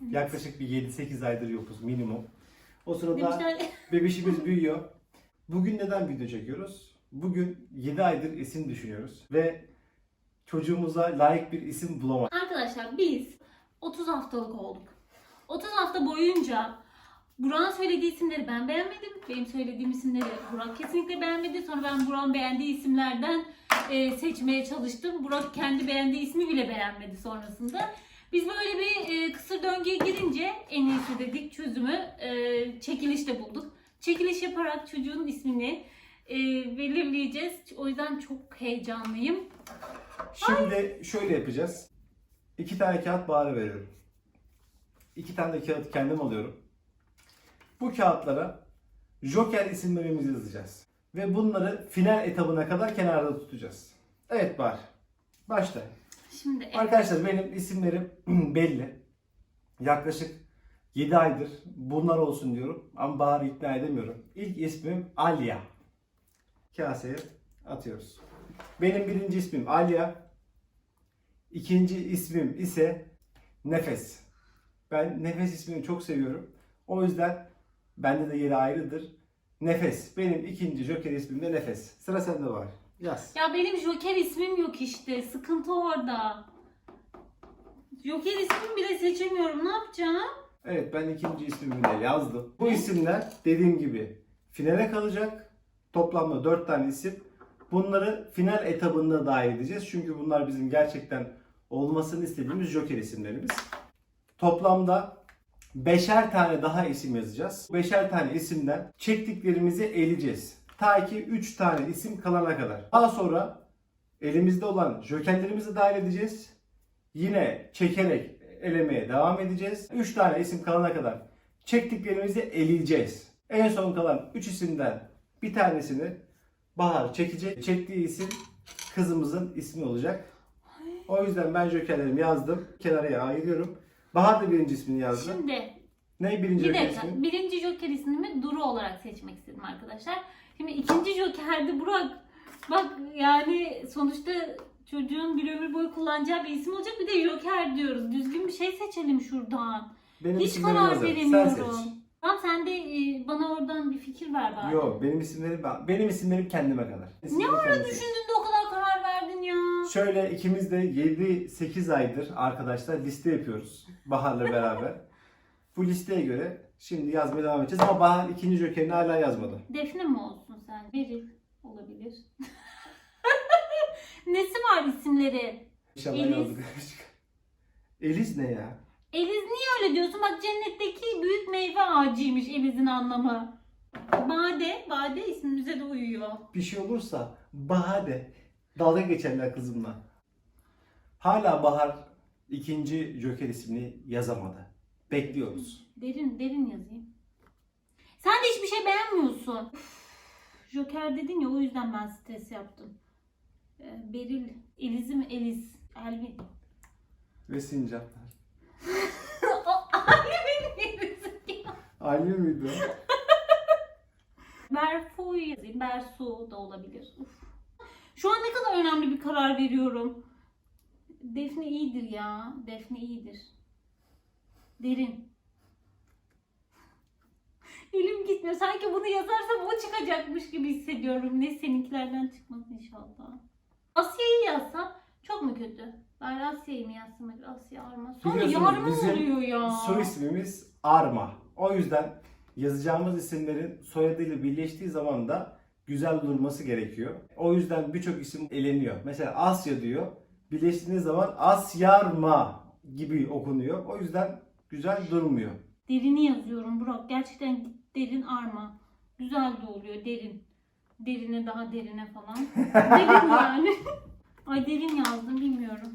yokuz. Yaklaşık bir 7-8 aydır yokuz minimum. O sırada bebişimiz büyüyor. Bugün neden video çekiyoruz? Bugün 7 aydır isim düşünüyoruz ve çocuğumuza layık bir isim bulamadık. Arkadaşlar biz 30 haftalık olduk. 30 hafta boyunca Burak'ın söylediği isimleri ben beğenmedim. Benim söylediğim isimleri Burak kesinlikle beğenmedi. Sonra ben Burak'ın beğendiği isimlerden e, seçmeye çalıştım. Burak kendi beğendiği ismi bile beğenmedi sonrasında. Biz böyle bir e, kısır döngüye girince en iyisi dedik çözümü e, çekilişte bulduk. Çekiliş yaparak çocuğun ismini e, belirleyeceğiz. O yüzden çok heyecanlıyım. Şimdi şöyle yapacağız. İki tane kağıt Bahar'a veriyorum. İki tane de kağıt kendim alıyorum. Bu kağıtlara Joker isimlerimizi yazacağız. Ve bunları final etabına kadar kenarda tutacağız. Evet Bahar. Başla. Şimdi evet. Arkadaşlar benim isimlerim belli. Yaklaşık 7 aydır bunlar olsun diyorum ama Bahar'ı ikna edemiyorum. İlk ismim Alya. Kaseye atıyoruz. Benim birinci ismim Alya. İkinci ismim ise Nefes. Ben Nefes ismini çok seviyorum. O yüzden bende de yeri ayrıdır. Nefes. Benim ikinci Joker ismim de Nefes. Sıra sende var. Yaz. Ya benim Joker ismim yok işte. Sıkıntı orada. Joker ismimi bile seçemiyorum. Ne yapacağım? Evet ben ikinci ismimi de yazdım. Bu isimler dediğim gibi finale kalacak. Toplamda 4 tane isim. Bunları final etabında dahil edeceğiz. Çünkü bunlar bizim gerçekten olmasını istediğimiz Joker isimlerimiz. Toplamda beşer tane daha isim yazacağız. Beşer tane isimden çektiklerimizi eleyeceğiz. Ta ki 3 tane isim kalana kadar. Daha sonra elimizde olan jokerlerimizi dahil edeceğiz. Yine çekerek elemeye devam edeceğiz. 3 tane isim kalana kadar çektiklerimizi eleyeceğiz. En son kalan 3 isimden bir tanesini Bahar çekecek. Çektiği isim kızımızın ismi olacak. O yüzden ben jokerlerimi yazdım. Kenara ayırıyorum. Bahar da birinci ismini yazdı. Şimdi Ne birinci bir joker dakika. ismi? Birinci Joker ismimi Duru olarak seçmek istedim arkadaşlar. Şimdi ikinci Joker'de Burak. Bak yani sonuçta çocuğun bir ömür boyu kullanacağı bir isim olacak. Bir de Joker diyoruz. Düzgün bir şey seçelim şuradan. Benim Hiç isimlerim karar hazır. Sen veremiyorum. seç. Tamam sen de e, bana oradan bir fikir ver bari. Yok benim isimlerim benim isimlerim kendime kadar. Ne İsimleri ara düşündün de o kadar karar verdin ya? Şöyle ikimiz de 7-8 aydır arkadaşlar liste yapıyoruz Bahar'la beraber. Bu listeye göre şimdi yazmaya devam edeceğiz ama Bahar ikinci jokerini hala yazmadı. Defne mi olsun sen? Beril olabilir. Nesi var isimleri? İnşallah Eliz. yazdık. Eliz ne ya? Eliz niye öyle diyorsun? Bak cennetteki büyük meyve ağacıymış Eliz'in anlamı. Bade, Bade ismimize de uyuyor. Bir şey olursa Bahar de dalga geçerler kızımla. Hala Bahar ikinci joker ismini yazamadı. Bekliyoruz. Derin, derin yazayım. Sen de hiçbir şey beğenmiyorsun. Üf, Joker dedin ya o yüzden ben stres yaptım. Ee, Beril, Eliz'i mi? Eliz, Elvin. Ve sincaplar. o Elvin Eliz'i. Aile miydi o? Berfu yazayım. Bersu da olabilir. Uf. Şu an ne kadar önemli bir karar veriyorum. Defne iyidir ya. Defne iyidir. Derin. Elim gitmiyor. Sanki bunu yazarsam o çıkacakmış gibi hissediyorum. Ne seninkilerden çıkmaz inşallah. Asya'yı yazsam çok mu kötü? Bari Asya'yı mı yazsam? Asya Arma. Sonra Biliyorsunuz yarma bizim oluyor ya. Soy ismimiz Arma. O yüzden yazacağımız isimlerin soyadıyla birleştiği zaman da güzel durması gerekiyor. O yüzden birçok isim eleniyor. Mesela Asya diyor. Birleştiğiniz zaman Asyarma gibi okunuyor. O yüzden güzel durmuyor. Derini yazıyorum Burak. Gerçekten derin arma. Güzel de oluyor derin. Derine daha derine falan. derin yani. Ay derin yazdım bilmiyorum.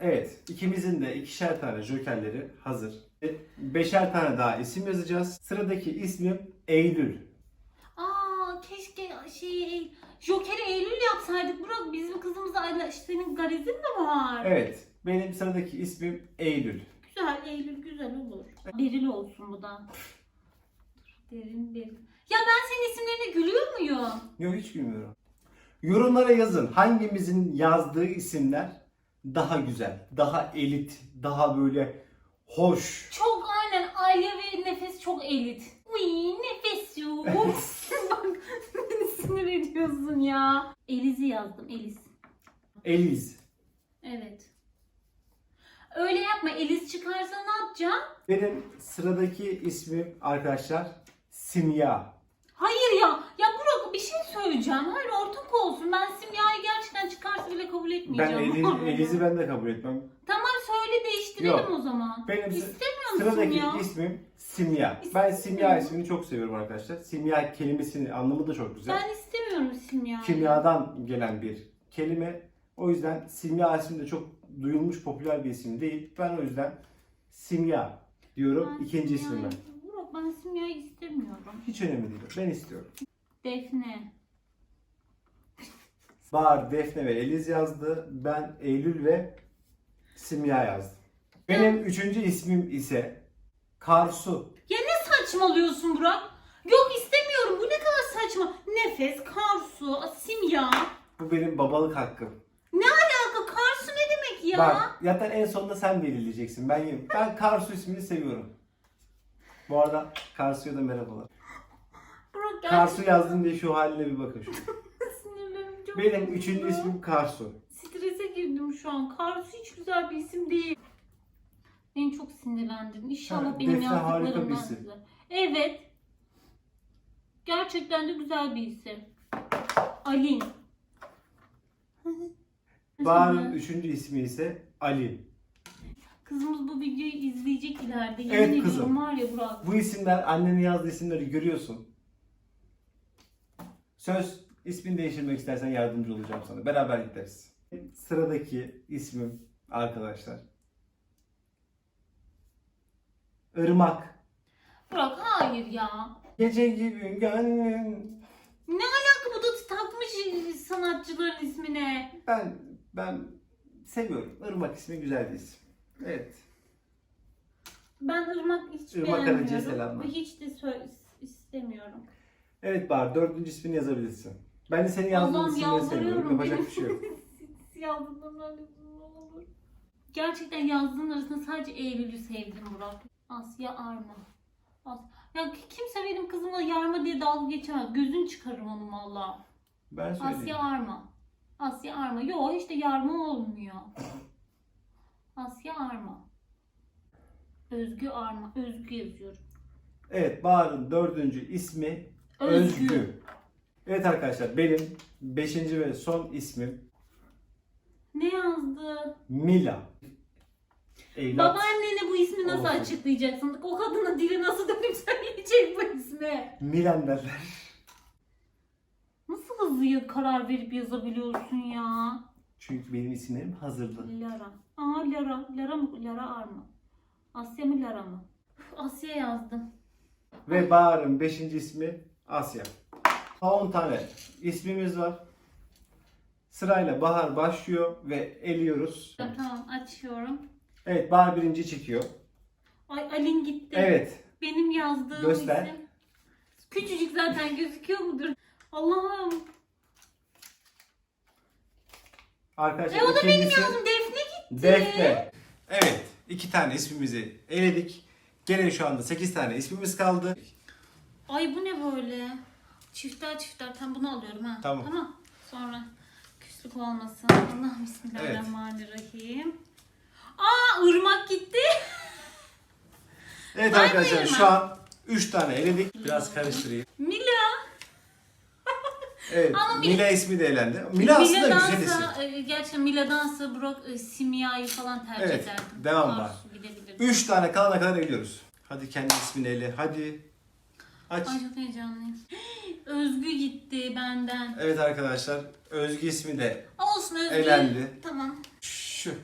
Evet, ikimizin de ikişer tane jokerleri hazır. Ve Beşer tane daha isim yazacağız. Sıradaki ismim Eylül. Aa keşke şey Joker'i Eylül yapsaydık Burak. Bizim kızımıza Ayla- senin garezin mi var? Evet, benim sıradaki ismim Eylül. Güzel Eylül güzel olur. Beril olsun bu da. Derin Beril. Ya ben senin isimlerine gülüyor muyum? Yok hiç bilmiyorum. Yorumlara yazın hangimizin yazdığı isimler daha güzel, daha elit, daha böyle hoş. Çok aynen Alya ve Nefes çok elit. Uy nefes yok. Bak beni sinir ediyorsun ya. Eliz'i yazdım Eliz. Eliz. Öyle yapma Eliz çıkarsa ne yapacağım? Benim sıradaki ismim arkadaşlar Simya. Hayır ya. Ya Burak bir şey söyleyeceğim. Hayır ortak olsun. Ben Simya'yı gerçekten çıkarsa bile kabul Ben etmeyeceğim. Eliz, Eliz'i ben de kabul etmem. Tamam söyle değiştirelim Yok. o zaman. Benim İstemiyor musun sıradaki ya? ismim Simya. Ben İstemiyorum. Simya ismini çok seviyorum arkadaşlar. Simya kelimesinin anlamı da çok güzel. Ben istemiyorum Simya'yı. Kimyadan gelen bir kelime. O yüzden Simya ismi de çok duyulmuş popüler bir isim değil. Ben o yüzden Simya diyorum Ben ikinci ismime. Burak ben Simya'yı istemiyorum. Hiç önemli değil. Ben istiyorum. Defne. Bahar, Defne ve Eliz yazdı. Ben Eylül ve Simya yazdım. Benim üçüncü ismim ise Karsu. Ya ne saçmalıyorsun Burak? Yok istemiyorum. Bu ne kadar saçma. Nefes, Karsu, Simya. Bu benim babalık hakkım. Ne alaka? Karsu ne demek ya? Bak zaten en sonunda sen belirleyeceksin. Ben ben Karsu ismini seviyorum. Bu arada Karsu'ya da merhabalar. Burak Karsu yazdım diye şu haline bir bakın şu. sinirlerim çok Benim bozuldu. üçüncü ismim Karsu. Strese girdim şu an. Karsu hiç güzel bir isim değil. Beni çok sinirlendirdin. İnşallah Ha, benim Defne harika bir yazdıklarımdan isim. güzel. Evet. Gerçekten de güzel bir isim. Alin. Bahar'ın üçüncü ismi ise Ali. Kızımız bu videoyu izleyecek ileride. Yemin Evet ediyorum kızım. var ya Burak. Bu isimler annenin yazdığı isimleri görüyorsun. Söz ismini değiştirmek istersen yardımcı olacağım sana. Beraber gideriz. Sıradaki ismim arkadaşlar. Irmak. Burak hayır ya. Gece gibi gönlüm. Ne alaka bu da takmış sanatçıların ismine. Ben ben seviyorum. Irmak ismi güzel bir isim. Evet. Ben ırmak hiç Irmak beğenmiyorum. Selamlar. Ve hiç de sö- istemiyorum. Evet Bahar dördüncü ismini yazabilirsin. Ben de senin yazdığın Allah'ım isimleri seviyorum. yalvarıyorum. Yapacak bir şey yok. Yazdığımdan ne olur. Gerçekten yazdığın arasında sadece Eylül'ü sevdim Burak. Asya Arma. As ya kimse benim kızıma yarma diye dalga geçemez. Gözün çıkarım onu valla. Ben söyleyeyim. Asya Arma. Asya Arma. Yo de yarma olmuyor. Asya Arma. Özgü Arma. Özgü yazıyorum. Evet Bahar'ın dördüncü ismi Özgü. Evet arkadaşlar benim beşinci ve son ismim Ne yazdı? Mila. Evlat. Babaannene bu ismi nasıl Olsun. açıklayacaksın? O kadının dili nasıl dönüp söyleyecek bu ismi? Milan derler. Nasıl hızlı karar verip yazabiliyorsun ya? Çünkü benim isimlerim hazırdı. Lara. Aa Lara. Lara mı? Lara Arma. Asya mı Lara mı? Üf, Asya yazdım. Ve Bahar'ın beşinci ismi Asya. 10 tane ismimiz var. Sırayla Bahar başlıyor ve eliyoruz. Tamam açıyorum. Evet Bahar birinci çekiyor. Ay Alin gitti. Evet. Benim yazdığım Göster. isim. Küçücük zaten gözüküyor mudur? Allah'ım. Arkadaşlar E o da benim ikincisi yazdım. Defne gitti. Defne. Evet. iki tane ismimizi eledik. Gene şu anda 8 tane ismimiz kaldı. Ay bu ne böyle? Çifter çifter. Tam bunu alıyorum ha. Tamam. Tamam. Sonra küslük olmasın. Allah bismillahirrahmanirrahim. Aa ırmak gitti. Evet mı arkadaşlar şu an 3 tane eledik. Biraz karıştırayım. Mila. Evet. Ama bir- Mila ismi de elendi. Mila aslında güzel isim. Mila'dansa, e, gerçi Mila'dansa Burak e, Simya'yı falan tercih Evet, ederdim. devam var. 3 tane kalana kadar eliyoruz. Hadi kendi ismini ele. Hadi. Aç. Ay çok heyecanlıyım. Özgü gitti benden. Evet arkadaşlar. Özgü ismi de Olsun Özgü. Elendi. Tamam. şu.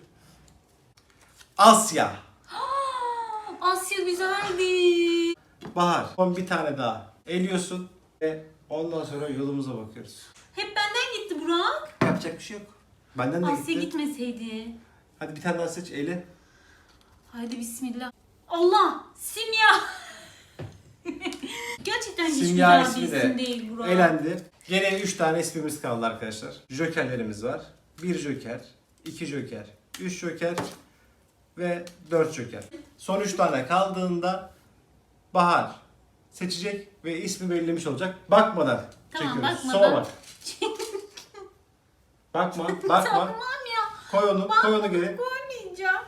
Asya. Asya güzeldi. Bahar. Son bir tane daha. Eliyorsun ve ondan sonra yolumuza bakıyoruz. Hep benden gitti Burak. Yapacak bir şey yok. Benden de Asya gitti. gitmeseydi. Hadi bir tane daha seç eli. Haydi bismillah. Allah! Simya! Gerçekten hiç Simya güzel bir ismi de değil Burak. elendi. Gene 3 tane ismimiz kaldı arkadaşlar. Jokerlerimiz var. 1 joker, 2 joker, 3 joker ve 4 joker. Son 3 tane kaldığında Bahar seçecek ve ismi belirlemiş olacak. Bakmadan Tamam, çekiyoruz. bakmadan. Sola bak. Bakma, bakma. Tamam ya. Koy onu, koy onu geri. Koymayacağım.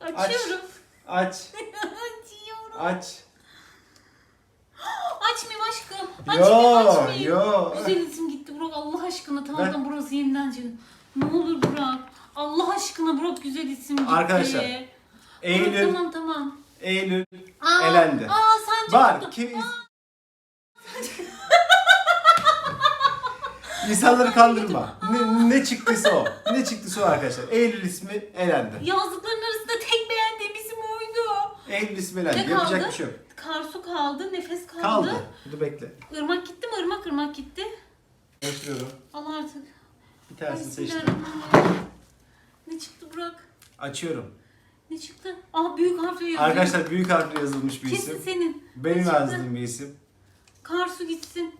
Açıyorum. Aç, Açıyorum. aç. Açmayayım aşkım. Açmayayım Yo, açmayayım. yo. Güzel isim gitti Burak Allah aşkına. Tamam tamam burası yeniden çıktı. Ne olur Burak. Allah aşkına Burak güzel isim gitti. Arkadaşlar, Burak, Eylül, tamam tamam. Eylül Aa, elendi. Aa sancı Var. Kim İnsanları kandırma. Ne, ne çıktıysa o. Ne çıktıysa o arkadaşlar. Eylül ismi elendi. Yazdıkların arasında tek beğendiğim isim oydu. Eylül ismi elendi. Ne Yapacak kaldı? bir şey yok. Karsu kaldı, nefes kaldı. Kaldı. Dur bekle. Irmak gitti mi? Irmak ırmak gitti. Başlıyorum. Al artık. Bir tanesini seçtim. Bismillahirrahmanirrahim. Ne çıktı Burak? Açıyorum. Ne çıktı? Aa büyük harfle yazıyor. Arkadaşlar büyük harfle yazılmış bir Kesin isim. senin. Benim çıktı? yazdığım bir isim. Karsu gitsin.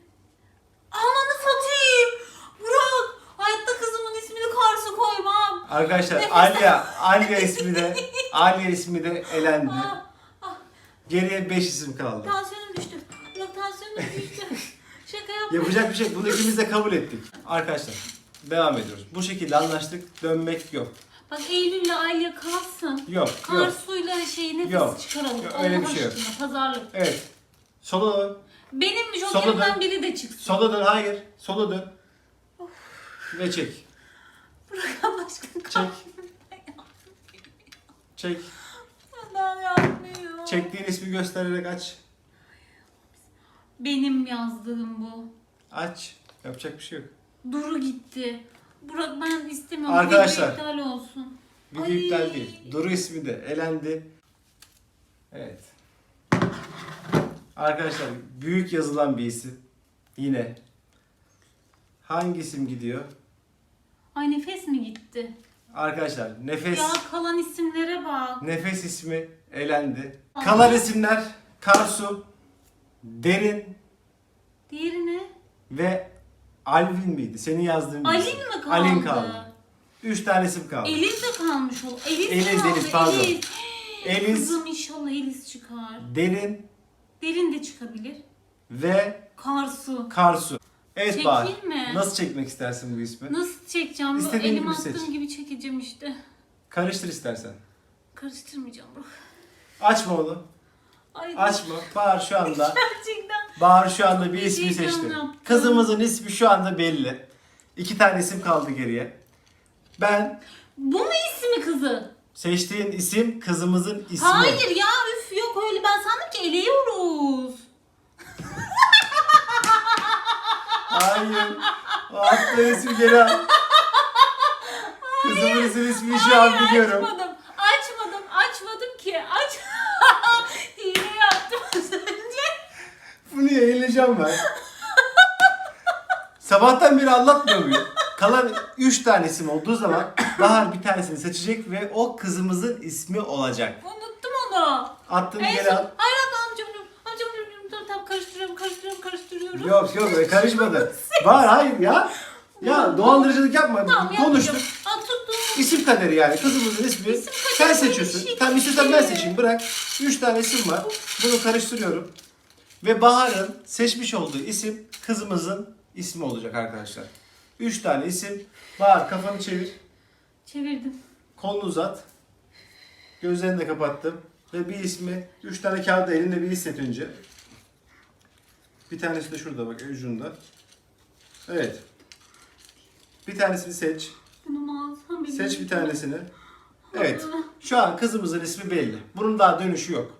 Ananı satayım. Burak. Hayatta kızımın ismini Karsu koymam. Arkadaşlar Nefes- Alya, Alya ismi de Alya ismi de elendi. Ah, ah, Geriye 5 isim kaldı. tansiyonum düştü. Burak tansiyonum düştü. Şaka yapma. Yapacak bir şey yok. Bunu ikimiz de kabul ettik. Arkadaşlar devam ediyoruz. Bu şekilde anlaştık. Dönmek yok. Bak Eylül'le Alya kalsın. Yok. Yok. Karsu'yla şey nefes Yok. çıkaralım. Yok, öyle bir şey yok. aşkına, Pazarlık. Evet. Sola dön. Benim jokerimden dön. biri de çıksın. Sola dön. Hayır. Sola dön. Ve çek. Burak Allah aşkına Çek. Çek. Neden yapmıyor? Çektiğin ismi göstererek aç. Benim yazdığım bu. Aç. Yapacak bir şey yok. Duru gitti. Burak ben istemiyorum. Arkadaşlar. Video iptal olsun. Video Ay. iptal değil. Duru ismi de elendi. Evet. Arkadaşlar büyük yazılan bir isim. Yine. Hangi isim gidiyor? Ay nefes mi gitti? Arkadaşlar nefes Ya kalan isimlere bak. nefes ismi elendi. Kalan isimler Karsu, Derin Diğeri ne? ve Alvin miydi? Senin yazdığın bir Alin mi kaldı? Alin kaldı. Üç tane isim kaldı. Eliz de kalmış ol. Eliz, Eliz, kaldı. Eliz, pardon. Eliz. Eliz, Kızım inşallah Eliz çıkar. Derin Derin de çıkabilir. ve Karsu. Karsu. Evet Çekeyim Bahar. mi? Nasıl çekmek istersin bu ismi? Nasıl çekeceğim? Bu İstediğin elim gibi attığım seç. gibi çekeceğim işte. Karıştır istersen. Karıştırmayacağım Burak. Açma onu. Ay, Açma. Bahar şu anda. Bahar şu anda bir ismi Heyecan seçti. Kızımızın ismi şu anda belli. İki tane isim kaldı geriye. Ben Bu mu ismi kızı? seçtiğin isim kızımızın ismi. Hayır ya üf yok öyle ben sandım ki eleyoruz. Hayır. O attığın ismi geri al. Kızımızın ismini şu an biliyorum. Açmadım. Bunu yayınlayacağım ben. Sabahtan beri anlatmıyor muyum? Kalan 3 tane isim olduğu zaman Bahar bir tanesini seçecek ve o kızımızın ismi olacak. Unuttum onu. Attığını En geri son. al. Hayır amcam amcam amcam amcam tamam tamam karıştırıyorum karıştırıyorum karıştırıyorum. Yok yok öyle karışmadı. Bahar hayır ya. Ya dolandırıcılık yapma. Tamam Konuştuk. Aa tuttum. İsim kaderi yani kızımızın ismi. Kaderi Sen seçiyorsun. şey Tamam istiyorsan ben seçeyim bırak. 3 tane isim var. Bunu karıştırıyorum. Ve Bahar'ın seçmiş olduğu isim kızımızın ismi olacak arkadaşlar. 3 tane isim. Bahar kafanı çevir. Çevirdim. Kolunu uzat. Gözlerini de kapattım. Ve bir ismi, 3 tane kağıdı elinde bir hisset önce. Bir tanesi de şurada bak ucunda. Evet. Bir tanesini seç. Bunu alsam. Seç bir tanesini. Evet. Şu an kızımızın ismi belli. Bunun daha dönüşü yok.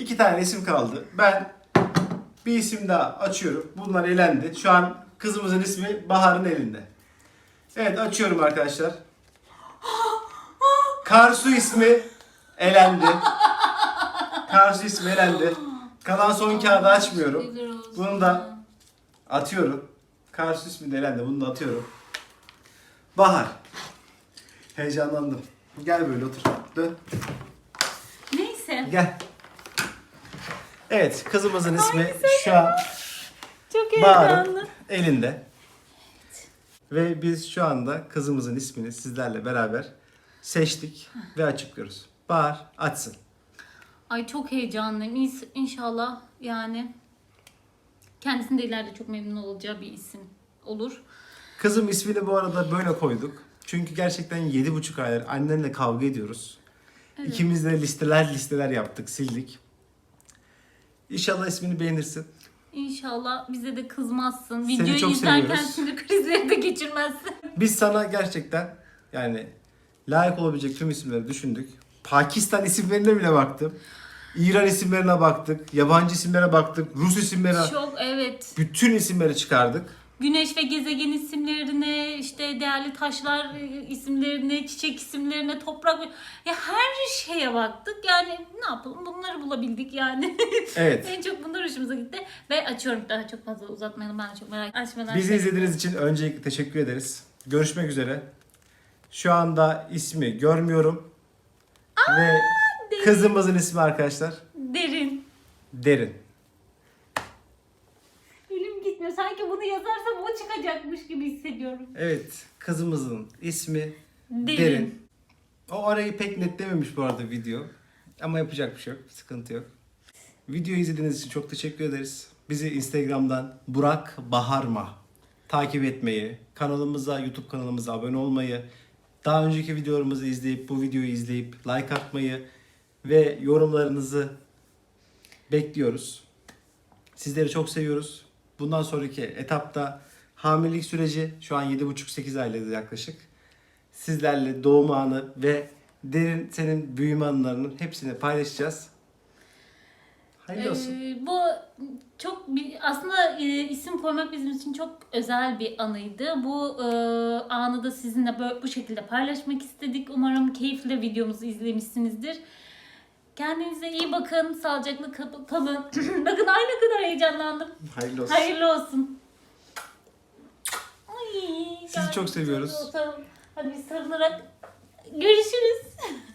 İki tane isim kaldı. Ben bir isim daha açıyorum. Bunlar elendi. Şu an kızımızın ismi Bahar'ın elinde. Evet açıyorum arkadaşlar. Karsu ismi elendi. Karsu ismi elendi. Kalan son kağıdı açmıyorum. Bunu da atıyorum. Karsu ismi de elendi. Bunu da atıyorum. Bahar. Heyecanlandım. Gel böyle otur. Dön. Neyse. Gel. Evet kızımızın ismi şu an Çok Bağırıp heyecanlı. elinde. Ve biz şu anda kızımızın ismini sizlerle beraber seçtik ve açıklıyoruz. Bağır açsın. Ay çok heyecanlıyım. İns- İnşallah yani kendisinin de ileride çok memnun olacağı bir isim olur. Kızım ismini bu arada böyle koyduk. Çünkü gerçekten yedi buçuk aydır annenle kavga ediyoruz. İkimiz de listeler listeler yaptık, sildik. İnşallah ismini beğenirsin. İnşallah bize de kızmazsın. Seni Videoyu çok izlerken seviyoruz. sinir krizleri de geçirmezsin. Biz sana gerçekten yani layık olabilecek tüm isimleri düşündük. Pakistan isimlerine bile baktım. İran isimlerine baktık. Yabancı isimlere baktık. Rus isimlerine. Çok evet. Bütün isimleri çıkardık. Güneş ve gezegen isimlerine, işte değerli taşlar e, isimlerine, çiçek isimlerine, toprak ya her şeye baktık. Yani ne yapalım? Bunları bulabildik yani. Evet. en çok bunlar hoşumuza gitti ve açıyorum daha çok fazla uzatmayalım. Ben çok merak açmadan. Bizi şey- izlediğiniz için öncelikle teşekkür ederiz. Görüşmek üzere. Şu anda ismi görmüyorum. Ve derin. kızımızın ismi arkadaşlar Derin. Derin. Elim gitmiyor. Sanki bunu yazarsam o çıkacakmış gibi hissediyorum. Evet, kızımızın ismi Derin. Derin. O arayı pek netlememiş bu arada video. Ama yapacak bir şey yok. Sıkıntı yok. Videoyu izlediğiniz için çok teşekkür ederiz. Bizi Instagram'dan Burak Baharma takip etmeyi, kanalımıza, YouTube kanalımıza abone olmayı, daha önceki videolarımızı izleyip bu videoyu izleyip like atmayı ve yorumlarınızı bekliyoruz. Sizleri çok seviyoruz. Bundan sonraki etapta hamilelik süreci şu an 7,5-8 aylık yaklaşık. Sizlerle doğum anı ve derin senin büyüme anılarının hepsini paylaşacağız. Hayırlı olsun. Ee, bu çok aslında e, isim koymak bizim için çok özel bir anıydı. Bu e, anı da sizinle böyle, bu şekilde paylaşmak istedik. Umarım keyifle videomuzu izlemişsinizdir. Kendinize iyi bakın, sağlıcakla kal- kalın. bakın ay ne kadar heyecanlandım. Hayırlı olsun. Hayırlı olsun. Ay, Sizi çok seviyoruz. Hadi biz sarılarak görüşürüz.